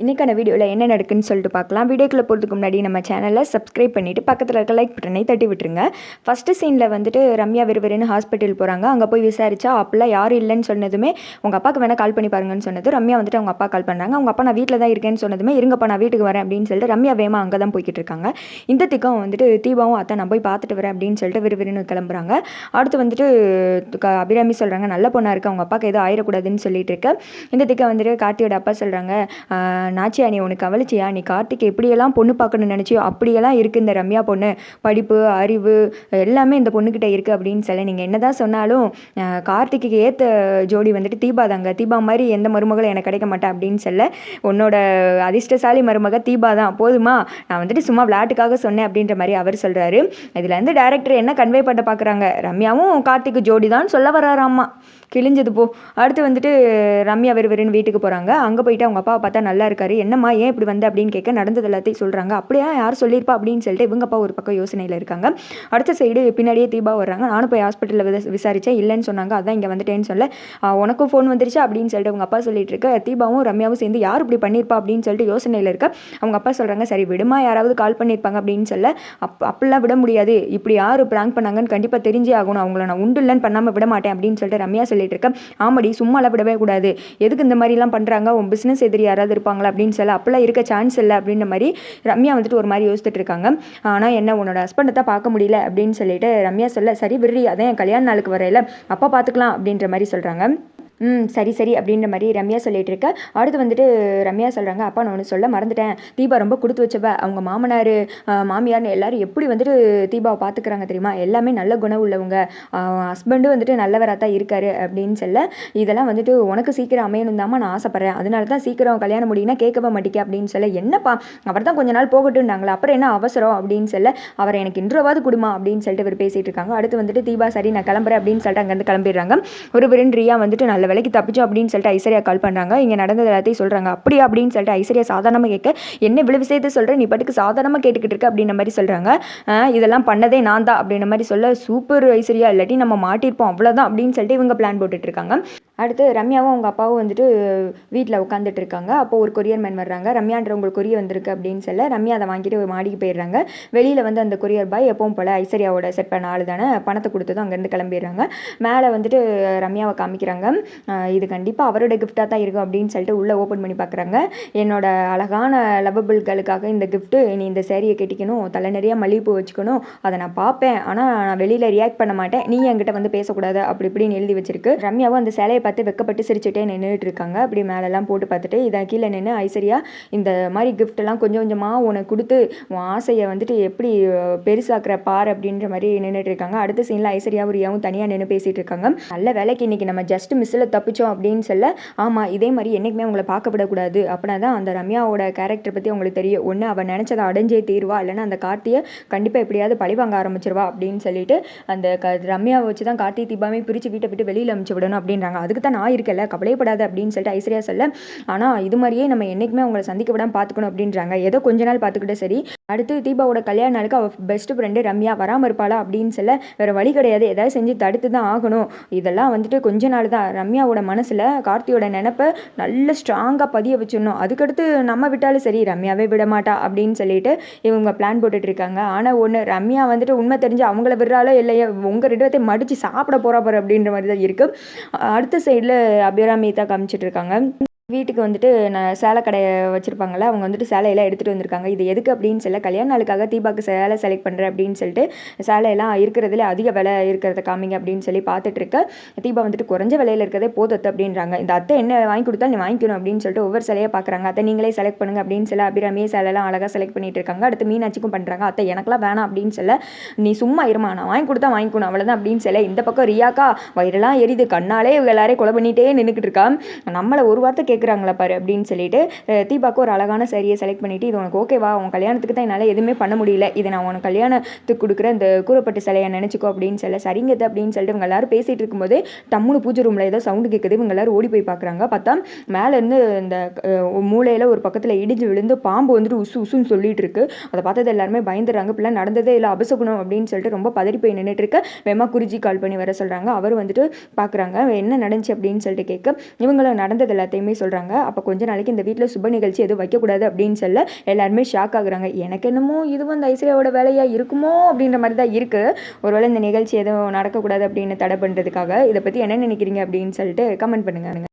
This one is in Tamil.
இன்றைக்கான வீடியோவில் என்ன நடக்குன்னு சொல்லிட்டு பார்க்கலாம். வீடியோக்குள்ளே போகிறதுக்கு முன்னாடி நம்ம சேனலை சப்ஸ்கிரைப் பண்ணிவிட்டு பக்கத்தில் இருக்க லைக் பட்டனை தட்டி விட்டுருங்க. ஃபஸ்ட்டு சீனில் வந்துட்டு ரம்யா விறுவிறுன்னு ஹாஸ்பிட்டல் போகிறாங்க அங்கே போய் விசாரிச்சா அப்பெல்லாம் யாரும் இல்லைன்னு சொன்னதுமே உங்கள் அப்பாவுக்கு வேணால் கால் பண்ணி பாருங்கன்னு சொன்னது. ரம்யா வந்துட்டு அவங்க அப்பா கால் பண்ணுறாங்க அவங்க அப்பா நான் வீட்டில் தான் இருக்கேன்னு சொன்னதுமே இருங்கப்பா நான் வீட்டுக்கு வரேன் அப்படின்னு சொல்லிட்டு ரம்யா வேமா அங்கே தான் போய்கிட்டு இருக்காங்க. இந்த திக்கம் வந்துட்டு தீபாவும் அத்தை நான் போய் பார்த்துட்டு வரேன் அப்படின்னு சொல்லிட்டு விறுவிறுன்னு கிளம்புறாங்க. அடுத்து வந்துட்டு க- அபிராமி சொல்கிறாங்க நல்ல பொண்ணாக இருக்குது அவங்க அப்பாவுக்கு எதுவும் ஆயிடக்கூடாதுன்னு சொல்லிட்டு இருக்க. இந்த திக்கம் வந்துட்டு கார்த்தியோட அப்பா சொல்கிறாங்க நாச்சியா நீ உனக்கு கவலைச்சியா? நீ கார்த்திக் எப்படியெல்லாம் பொண்ணு பார்க்கணும்னு நினச்சியோ அப்படியெல்லாம் இருக்குது இந்த ரம்யா பொண்ணு. படிப்பு அறிவு எல்லாமே இந்த பொண்ணுக்கிட்ட இருக்குது அப்படின்னு சொல்ல நீங்கள் என்னதான் சொன்னாலும் கார்த்திக்கு ஏற்ற ஜோடி வந்துட்டு தீபா தாங்க. தீபா மாதிரி எந்த மருமகளும் எனக்கு கிடைக்க மாட்டேன் அப்படின்னு சொல்ல உன்னோட அதிர்ஷ்டசாலி மருமக தீபா தான். போதுமா? நான் வந்துட்டு சும்மா விளையாட்டுக்காக சொன்னேன் அப்படின்ற மாதிரி அவர் சொல்கிறாரு இதில் வந்து டேரக்டர் என்ன கன்வே பண்ண பார்க்குறாங்க ரம்யாவும் கார்த்திக் ஜோடி தான் சொல்ல வராராம்மா கிழிஞ்சது போ. அடுத்து வந்துட்டு ரம்யா வெறுவெறுன்னு வீட்டுக்கு போகிறாங்க அங்கே போயிட்டு அவங்க அப்பாவை பார்த்தா நல்லா இருக்காரு. என்னம்மா ஏன் இப்படி வந்த அப்படின்னு கேட்க நடந்தது எல்லாத்தையும் சொல்கிறாங்க அப்படியா? யார் சொல்லியிருப்பா? அப்படின்னு சொல்லிட்டு இவங்க அப்பா ஒரு பக்கம் யோசனையில் இருக்காங்க. அடுத்த சைடு பின்னாடியே தீபா வர்றாங்க. நானும் போய் ஹாஸ்பிட்டலில் விசாரித்தேன் இல்லைன்னு சொன்னாங்க. அதான் இங்கே வந்துட்டேன்னு சொல்ல உனக்கும் ஃபோன் வந்துருச்சு? அப்படின்னு சொல்லிட்டு அவங்க அப்பா சொல்லிட்டு இருக்க தீபாவும் ரம்யாவும் சேர்ந்து யார் இப்படி பண்ணியிருப்பா? அப்படின்னு சொல்லிட்டு யோசனையில் இருக்க அவங்க அப்பா சொல்கிறாங்க சரி விடுமா யாராவது கால் பண்ணியிருப்பாங்க. அப்படின்னு சொல்ல அப் அப்படிலாம் விட முடியாது. இப்படி யார் ப்ராங்க் பண்ணாங்கன்னு கண்டிப்பாக தெரிஞ்சே ஆகணும். அவங்கள நான் உண்டு இல்லைன்னு பண்ணாமல் விட மாட்டேன். அப்படின்னு சொல்லிட்டு ரம்யா சொல்லிட்டு இருக்கேன் ஆமாடி சும்மாலாம் விடவே கூடாது. எதுக்கு இந்த மாதிரிலாம் பண்ணுறாங்க உன் பிஸ்னஸ் எதிரி யாராவது இருப்பாங்க இருப்பாங்களா அப்படின்னு சொல்ல அப்போல்லாம் இருக்க சான்ஸ் இல்லை அப்படின்ற மாதிரி ரம்யா வந்துட்டு ஒரு மாதிரி யோசிச்சுட்டு இருக்காங்க. ஆனால் என்ன உன்னோட ஹஸ்பண்டை தான் பார்க்க முடியல அப்படின்னு சொல்லிட்டு ரம்யா சொல்ல சரி விடுறி அதான் என் கல்யாண நாளுக்கு வரையில அப்பா பார்த்துக்கலாம் அப்படின்ற மாதிரி சொல்கிறாங்க ம் சரி சரி அப்படின்ற மாதிரி ரம்யா சொல்லிட்டு இருக்க அடுத்து வந்துட்டு ரம்யா சொல்கிறாங்க அப்பா நான் ஒன்று சொல்ல மறந்துட்டேன். தீபா ரொம்ப கொடுத்து வச்சவ. அவங்க மாமனார் மாமியார்னு எல்லாரும் எப்படி வந்துட்டு தீபாவை பார்த்துக்கிறாங்க தெரியுமா? எல்லாமே நல்ல குணம் உள்ளவங்க. ஹஸ்பண்டும் வந்துட்டு நல்லவராக தான் இருக்காரு அப்படின்னு சொல்ல இதெல்லாம் வந்துட்டு உனக்கு சீக்கிரம் அமையணும் தாம்மா நான் ஆசைப்பட்றேன். அதனால தான் சீக்கிரம் கல்யாணம் முடியும்னா கேட்கவே மாட்டேங்க அப்படின்னு சொல்ல என்னப்பா அவர் தான் கொஞ்ச நாள் போகட்டும்னாங்களா அப்புறம் என்ன அவசரம்? அப்படின்னு சொல்ல அவர் எனக்கு இன்றுவாவது கொடுமா அப்படின்னு சொல்லிட்டு இவர் பேசிட்டு இருக்காங்க. அடுத்து வந்துட்டு தீபா சரி நான் கிளம்புறேன் அப்படின்னு சொல்லிட்டு அங்கேருந்து கிளம்பிடுறாங்க. ஒரு பிரின் ரியா வந்துட்டு நல்ல வேலைக்கு தப்பிச்சோம் அப்படின்னு சொல்லிட்டு ஐஸ்வர்யா கால் பண்ணுறாங்க இங்கே நடந்தது எல்லாத்தையும் சொல்கிறாங்க அப்படியா அப்படின்னு சொல்லிட்டு ஐஸ்வர்யா சாதாரணமாக கேட்க என்ன இவ்வளவு விஷயத்தை சொல்கிறேன் நீ பாட்டுக்கு சாதாரணமாக கேட்டுக்கிட்டு இருக்க அப்படின்ற மாதிரி சொல்கிறாங்க இதெல்லாம் பண்ணதே நான் தான் அப்படின்ற மாதிரி சொல்ல சூப்பர் ஐஸ்வர்யா இல்லாட்டி நம்ம மாட்டிருப்போம் அவ்வளோதான் அப்படின்னு சொல்லிட்டு இவங்க பிளான் போட்டுட்டு இருக்காங்க. அடுத்து ரம்யாவும் அவங்க அப்பாவும் வந்துட்டு வீட்டில் உட்காந்துட்டு இருக்காங்க. அப்போ ஒரு கொரியர் மேன் வர்றாங்க. ரம்யான்ற உங்களுக்கு கொரியர் வந்திருக்கு அப்படின்னு சொல்ல ரம்யா அதை வாங்கிட்டு மாடிக்கு போயிடுறாங்க. வெளியில் வந்து அந்த கொரியர் பாய் எப்பவும் போல் ஐஸ்வர்யாவோட செட் பண்ண ஆள் தானே பணத்தை கொடுத்ததும் அங்கேருந்து கிளம்பிடுறாங்க. மேலே வந்துட்டு ரம்யாவை காமிக்கிறாங்க. இது கண்டிப்பாக அவரோட கிஃப்டாக தான் இருக்கும் அப்படின்னு சொல்லிட்டு உள்ளே ஓப்பன் பண்ணி பார்க்குறாங்க என்னோட அழகான லவபிள்களுக்காக இந்த கிஃப்ட்டு நீ இந்த சேரீயை கட்டிக்கணும் தலை நிறைய மல்லிகைப்பூ வச்சுக்கணும் அதை நான் பார்ப்பேன். ஆனால் நான் வெளியில் ரியாக்ட் பண்ண மாட்டேன். நீ என்கிட்ட வந்து பேசக்கூடாது அப்படி இப்படின்னு எழுதி வச்சிருக்கு. ரம்யாவும் அந்த சேலையை பார்த்து வெக்கப்பட்டு சிரிச்சுட்டே நின்றுட்டு இருக்காங்க அப்படி மேலெல்லாம் போட்டு பார்த்துட்டு இதை கீழே நின்று ஐஸ்வர்யா இந்த மாதிரி கிஃப்டெல்லாம் கொஞ்சம் கொஞ்சமாக உனக்கு கொடுத்து உன் ஆசையை வந்துட்டு எப்படி பெருசாக்குற பார் அப்படின்ற மாதிரி நின்றுட்டு இருக்காங்க அடுத்த சீனில் ஐஸ்வர்யாவும் ரியாவும் தனியாக நின்று பேசிகிட்டு இருக்காங்க நல்ல வேலைக்கு இன்றைக்கி நம்ம ஜஸ்ட் மிஸ்ஸில் தப்பிச்சோம் அப்படின்னு சொல்ல ஆமாம் இதே மாதிரி என்றைக்குமே அவங்கள பார்க்க விடக்கூடாது அப்படின்னா தான் அந்த ரம்யாவோட கேரக்டர் பற்றி அவங்களுக்கு தெரியும். ஒன்று அவள் நினச்சதை அடைஞ்சே தீர்வா இல்லைன்னா அந்த கார்த்தியை கண்டிப்பாக எப்படியாவது பழிவாங்க ஆரம்பிச்சிருவா அப்படின்னு சொல்லிட்டு அந்த க ரம்யாவை வச்சு தான் கார்த்தி தீபாமே பிரித்து வீட்டை விட்டு வெளியில் அனுப்பிச்சு விடணும் அப்படின்றாங்க. அதுக்கு தான் நான் இருக்கல கவலைப்படாத அப்படின்னு சொல்லிட்டு ஐஸ்வர்யா சொல்ல ஆனால் இது மாதிரியே நம்ம என்றைக்குமே அவங்களை சந்திக்க விடாமல் பார்த்துக்கணும் அப்படின்றாங்க. ஏதோ கொஞ்ச நாள் பார்த்துக்கிட்டே சரி. அடுத்து தீபாவோட கல்யாண நாளுக்கு அவள் பெஸ்ட் ஃப்ரெண்டு ரம்யா வராமல் இருப்பாளா அப்படின்னு சொல்ல வேறு வழி கிடையாது. ஏதாவது செஞ்சு தடுத்து தான் ஆகணும். இதெல்லாம் வந்துட்டு கொஞ்ச நாள் தான். ரம்யாவோட மனசில் கார்த்தியோட நினப்பை நல்ல ஸ்ட்ராங்காக பதிய வச்சிடணும். அதுக்கடுத்து நம்ம விட்டாலும் சரி ரம்யாவே விட மாட்டா அப்படின்னு சொல்லிட்டு இவங்க பிளான் போட்டுட்ருக்காங்க ஆனால் ஒன்று ரம்யா வந்துட்டு உண்மை தெரிஞ்சு அவங்கள விடுறாலோ இல்லையோ உங்கள் ரெண்டு பேர்த்தையும் மடித்து சாப்பிட போகிறா போகிற அப்படின்ற மாதிரி தான் இருக்குது அடுத்த சைடில் அபிராமி தான் காமிச்சிட்ருக்காங்க வீட்டுக்கு வந்துட்டு நான் சேலை கடையை வச்சுருப்பாங்கள்ல அவங்க வந்துட்டு சேலையெல்லாம் எடுத்துகிட்டு வந்திருக்காங்க. இது எதுக்கு அப்படின்னு சொல்ல கல்யாண நாளுக்காக தீபாக்கு சேலை செலக்ட் பண்ணுறேன் அப்படின்னு சொல்லிட்டு சேலையெல்லாம் இருக்கிறதுல அதிக விலை இருக்கிறத காமிங்க அப்படின்னு சொல்லி பார்த்துட்டு இருக்க தீபா வந்துட்டு குறைஞ்ச விலையில் இருக்கிறதே போதத்து அப்படின்றாங்க. இந்த அத்தை என்ன வாங்கி கொடுத்தா நீ வாங்கிக்கணும் அப்படின்னு சொல்லிட்டு ஒவ்வொரு சிலையை பார்க்குறாங்க. அத்தை நீங்களே செலக்ட் பண்ணுங்க அப்படின்னு சொல்ல அபிராமியே சேலையெல்லாம் அழகாக செலக்ட் பண்ணிட்டு இருக்காங்க. அடுத்து மீனாட்சிக்கும் பண்ணுறாங்க அத்தை எனக்குலாம் வேணாம் அப்படின்னு சொல்ல நீ சும்மா இருமா நான் வாங்கி கொடுத்தா வாங்கிக்கணும் அவ்வளோதான் அப்படின்னு சொல்ல இந்த பக்கம் ரியாக்கா வயிறெல்லாம் எரியுது கண்ணாலே இவங்க எல்லாரையும் கொலை பண்ணிட்டே நின்றுக்கிட்டு இருக்கா. நம்மளை ஒரு வார்த்தை கேட்க கேட்குறாங்களா பாரு அப்படின்னு சொல்லிட்டு தீபாவுக்கு தீபாக்கு ஒரு அழகான சரியை செலக்ட் பண்ணிட்டு இது உனக்கு ஓகேவா உன் கல்யாணத்துக்கு தான் என்னால் எதுவுமே பண்ண முடியல. இதை நான் உனக்கு கல்யாணத்துக்கு கொடுக்குற இந்த கூறப்பட்ட சிலையை நினச்சிக்கோ அப்படின்னு சொல்ல சரிங்கது அப்படின்னு சொல்லிட்டு இவங்க எல்லாரும் பேசிகிட்டு இருக்கும்போது டம்முனு பூஜை ரூமில் ஏதோ சவுண்டு கேட்குது இவங்க எல்லாரும் ஓடி போய் பார்க்குறாங்க பார்த்தா மேலேருந்து இந்த மூளையில் ஒரு பக்கத்தில் இடிஞ்சு விழுந்து பாம்பு வந்துட்டு உசு உசுன்னு சொல்லிட்டு இருக்கு. அதை பார்த்தது எல்லாருமே பயந்துடுறாங்க. இப்படிலாம் நடந்ததே இல்லை அபசகுணம் அப்படின்னு சொல்லிட்டு ரொம்ப பதறி போய் நின்றுட்டு இருக்க. வேமா குருஜி கால் பண்ணி வர சொல்கிறாங்க அவர் வந்துட்டு பார்க்குறாங்க என்ன நடந்துச்சு அப்படின்னு சொல்லிட்டு கேட்க இவங்களும் நடந்தது எல்லாத்தையுமே சொல்கிறாங்க சொல்கிறாங்க அப்போ கொஞ்ச நாளைக்கு இந்த வீட்டில் சுப நிகழ்ச்சி எதுவும் வைக்கக்கூடாது அப்படின்னு சொல்ல எல்லாருமே ஷாக் ஆகுறாங்க. எனக்கு என்னமோ இது வந்து ஐஸ்வர்யாவோட வேலையாக இருக்குமோ அப்படின்ற மாதிரி தான் இருக்குது ஒருவேளை இந்த நிகழ்ச்சி எதுவும் நடக்கக்கூடாது அப்படின்னு தடை பண்ணுறதுக்காக இதை பற்றி என்ன நினைக்கிறீங்க அப்படின்னு சொல்லிட்டு கமெண்ட் பண்ணுங்க.